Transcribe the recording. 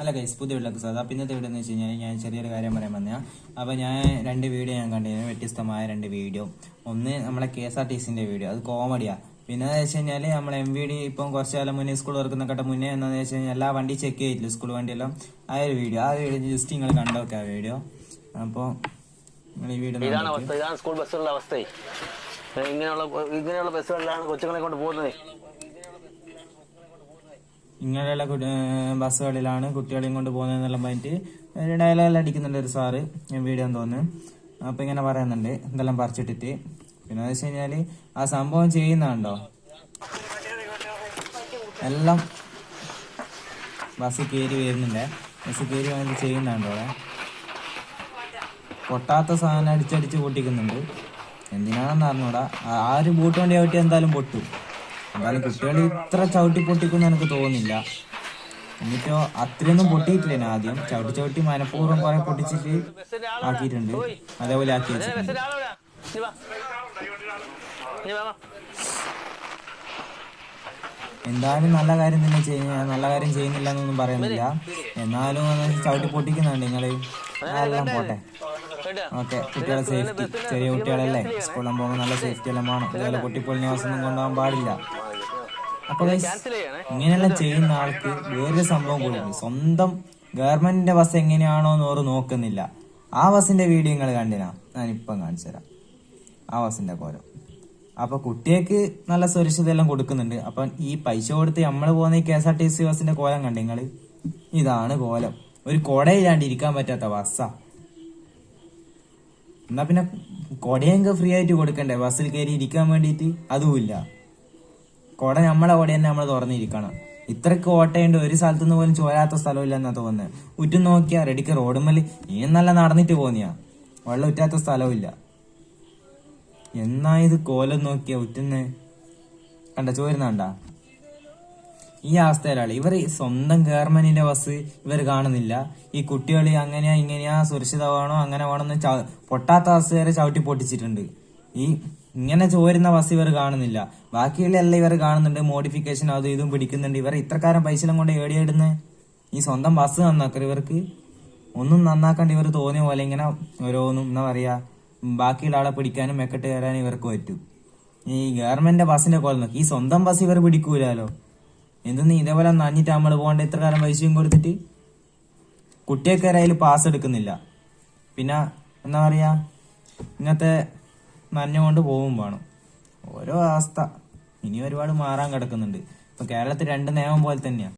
അല്ല ഗൈസ് പുതിയ വീട്ടിലേക്ക് സാധാ പിന്നത്തെ വീഡിയോ എന്ന് വെച്ച് കഴിഞ്ഞാൽ ഞാൻ ചെറിയൊരു കാര്യം പറയാൻ വന്നതാണ് അപ്പോൾ ഞാൻ രണ്ട് വീഡിയോ ഞാൻ കണ്ടിരുന്നു വ്യത്യസ്തമായ രണ്ട് വീഡിയോ. ഒന്ന് നമ്മളെ കെ എസ് ആർ ടി സിന്റെ വീഡിയോ അത് കോമഡിയാണ് പിന്നെ എന്ന് വെച്ച് കഴിഞ്ഞാൽ നമ്മൾ എം വി ഡി ഇപ്പം കുറച്ച് കാലം മുന്നേ സ്കൂൾ തുറക്കുന്ന കട്ട മുന്നേ എന്താണെന്ന് വെച്ച് കഴിഞ്ഞാൽ എല്ലാ വണ്ടി ചെക്ക് ചെയ്തില്ല സ്കൂൾ വണ്ടിയെല്ലാം? ആ ഒരു വീഡിയോ ആ വീഡിയോ ജസ്റ്റ് നിങ്ങൾ കണ്ടോക്കെ ആ വീഡിയോ. അപ്പോൾ നിങ്ങൾ ഈ വീഡിയോ ഇതാണ് അവസ്ഥ ഇതാണ് സ്കൂൾ ബസ്സുകളുടെ അവസ്ഥ. ഇങ്ങനെയുള്ള ഇങ്ങനെയുള്ള ബസ്സുകളിലാണ് കൊച്ചുങ്ങളെ കൊണ്ട് പോകുന്നത്. ഇങ്ങനെയുള്ള ബസ്സുകളിലാണ് കുട്ടികളെയും കൊണ്ട് പോകുന്നതെന്നുള്ള പറഞ്ഞിട്ട് ഒരു ഡയലോഗെല്ലാം അടിക്കുന്നുണ്ട് ഒരു സാറ് ഞാൻ വീഡിയോ തോന്നുന്നു അപ്പൊ ഇങ്ങനെ പറയുന്നുണ്ട്. എന്തെല്ലാം പറിച്ചിട്ടിട്ട്. പിന്നെ വെച്ച് കഴിഞ്ഞാൽ ആ സംഭവം ചെയ്യുന്നുണ്ടോ എല്ലാം ബസ് കയറി വരുന്നുണ്ട്. ബസ് കയറി വന്നിട്ട് ചെയ്യുന്നുണ്ടോ അവിടെ. പൊട്ടാത്ത സാധനം അടിച്ചടിച്ച് പൊട്ടിക്കുന്നുണ്ട്. എന്തിനാണെന്ന് അറിഞ്ഞൂടാ. ആ ഒരു ബൂട്ട് വണ്ടി ആവട്ടെ എന്തായാലും പൊട്ടു. എന്തായാലും കുട്ടികൾ ഇത്ര ചവിട്ടി പൊട്ടിക്കുന്ന എനിക്ക് തോന്നുന്നില്ല. എന്നിട്ടോ അത്രയൊന്നും പൊട്ടിയിട്ടില്ല ആദ്യം. ചവിട്ടി ചവിട്ടി മനഃപൂർവം കുറെ പൊട്ടിച്ചിട്ട് ആക്കിയിട്ടുണ്ട്. അതേപോലെ ആക്കി. എന്തായാലും നല്ല കാര്യം തന്നെ ചെയ്യുന്ന. നല്ല കാര്യം ചെയ്യുന്നില്ല എന്നൊന്നും പറയുന്നില്ല. എന്നാലും ചവിട്ടി പൊട്ടിക്കുന്നുണ്ട് നിങ്ങൾ. എല്ലാം പോട്ടെ? ഓക്കെ കുട്ടികളെ സേഫ്റ്റി ചെറിയ കുട്ടികളല്ലേ? സ്കൂളിൽ പോകുമ്പോൾ നല്ല സേഫ്റ്റി എല്ലാം വേണം. ഇതുപോലെ പൊട്ടിപ്പൊളിഞ്ഞ ഒന്നും കൊണ്ടുപോകാൻ പാടില്ല. അപ്പൊ ഇങ്ങനെയെല്ലാം ചെയ്യുന്ന ആൾക്ക് വേറൊരു സംഭവം കൂടിയുണ്ട് സ്വന്തം ഗവൺമെന്റിന്റെ ബസ് എങ്ങനെയാണോ എന്ന് ഓർ നോക്കുന്നില്ല. ആ ബസ്സിന്റെ വീഡിയോ നിങ്ങൾ കണ്ടിനാ? ഞാനിപ്പം കാണിച്ചു തരാം. ആ ബസ്സിന്റെ കോലം. അപ്പൊ കുട്ടികൾക്ക് നല്ല സുരക്ഷിത എല്ലാം കൊടുക്കുന്നുണ്ട്. അപ്പൊ ഈ പൈസ കൊടുത്ത് നമ്മൾ പോകുന്ന ഈ K S R T C ബസ്സിന്റെ കോലം കണ്ടു നിങ്ങൾ? ഇതാണ് കോലം. ഒരു കൊടയില്ലാണ്ട് ഇരിക്കാൻ പറ്റാത്ത ബസ്സാ. എന്നാ പിന്നെ കൊടയെങ്കിൽ ഫ്രീ ആയിട്ട് കൊടുക്കണ്ടേ? ബസ്സിൽ കയറി ഇരിക്കാൻ വേണ്ടിയിട്ട്? അതുമില്ല കൊട നമ്മളെ ഓടി തന്നെ നമ്മൾ തുറന്നിരിക്കണം. ഇത്രക്ക് ഓട്ടയുണ്ട് ഒരു സ്ഥലത്തു നിന്ന് പോലും ചോരാത്ത സ്ഥലമില്ല എന്നാ തോന്നുന്നത് ഉറ്റും നോക്കിയാ റെഡിക്ക് റോഡുമൽ ഈ നല്ല നടന്നിട്ട് പോന്നിയാ? വെള്ളം ഉറ്റാത്ത സ്ഥലമില്ല എന്നാ ഇത് കോലം നോക്കിയാ ഉറ്റുന്ന്? കണ്ട ചോരുന്നണ്ട ഈ അവസ്ഥയിലാണ് ഇവർ സ്വന്തം ഗവൺമെന്റിന്റെ ബസ് ഇവർ കാണുന്നില്ല. ഈ കുട്ടികൾ അങ്ങനെയാ ഇങ്ങനെയാ സുരക്ഷിതമാണോ അങ്ങനെ വേണമെന്ന് പൊട്ടാത്ത ബസ് വരെ ചവിട്ടി പൊട്ടിച്ചിട്ടുണ്ട്. ഈ ഇങ്ങനെ ചോരുന്ന ബസ് ഇവർ കാണുന്നില്ല. ബാക്കിയുള്ള എല്ലാം ഇവർ കാണുന്നുണ്ട്. മോഡിഫിക്കേഷൻ അതും ഇതും പിടിക്കുന്നുണ്ട്. ഇവർ ഇത്രക്കാരം പൈസ കൊണ്ട് ഏടിയിടുന്നത് ഈ സ്വന്തം ബസ് നന്നാക്കർ ഇവർക്ക്. ഒന്നും നന്നാക്കാണ്ട് ഇവർ തോന്നിയ പോലെ ഇങ്ങനെ ഓരോന്നും എന്താ പറയാ ബാക്കിയുള്ള ആളെ പിടിക്കാനും മെക്കെട്ട് കയറാനും ഇവർക്ക് പറ്റും. ഈ ഗവൺമെന്റ് ബസ്സിന്റെ കോലം നോക്കി. ഈ സ്വന്തം ബസ് ഇവർ പിടിക്കൂലാലോ? എന്തെന്ന് ഇതേപോലെ നഞ്ഞിട്ട് നമ്മൾ പോകേണ്ട ഇത്ര കാലം പൈസയും കൊടുത്തിട്ട് കുട്ടിയൊക്കെ അതിൽ പാസ് എടുക്കുന്നില്ല. പിന്നെ എന്താ പറയാ ഇങ്ങനത്തെ നനഞ്ഞുകൊണ്ട് പോവും വേണം. ഓരോ അവസ്ഥ. ഇനി ഒരുപാട് മാറാൻ കിടക്കുന്നുണ്ട്. ഇപ്പൊ കേരളത്തിൽ രണ്ട് നിയമം പോലെ തന്നെയാ.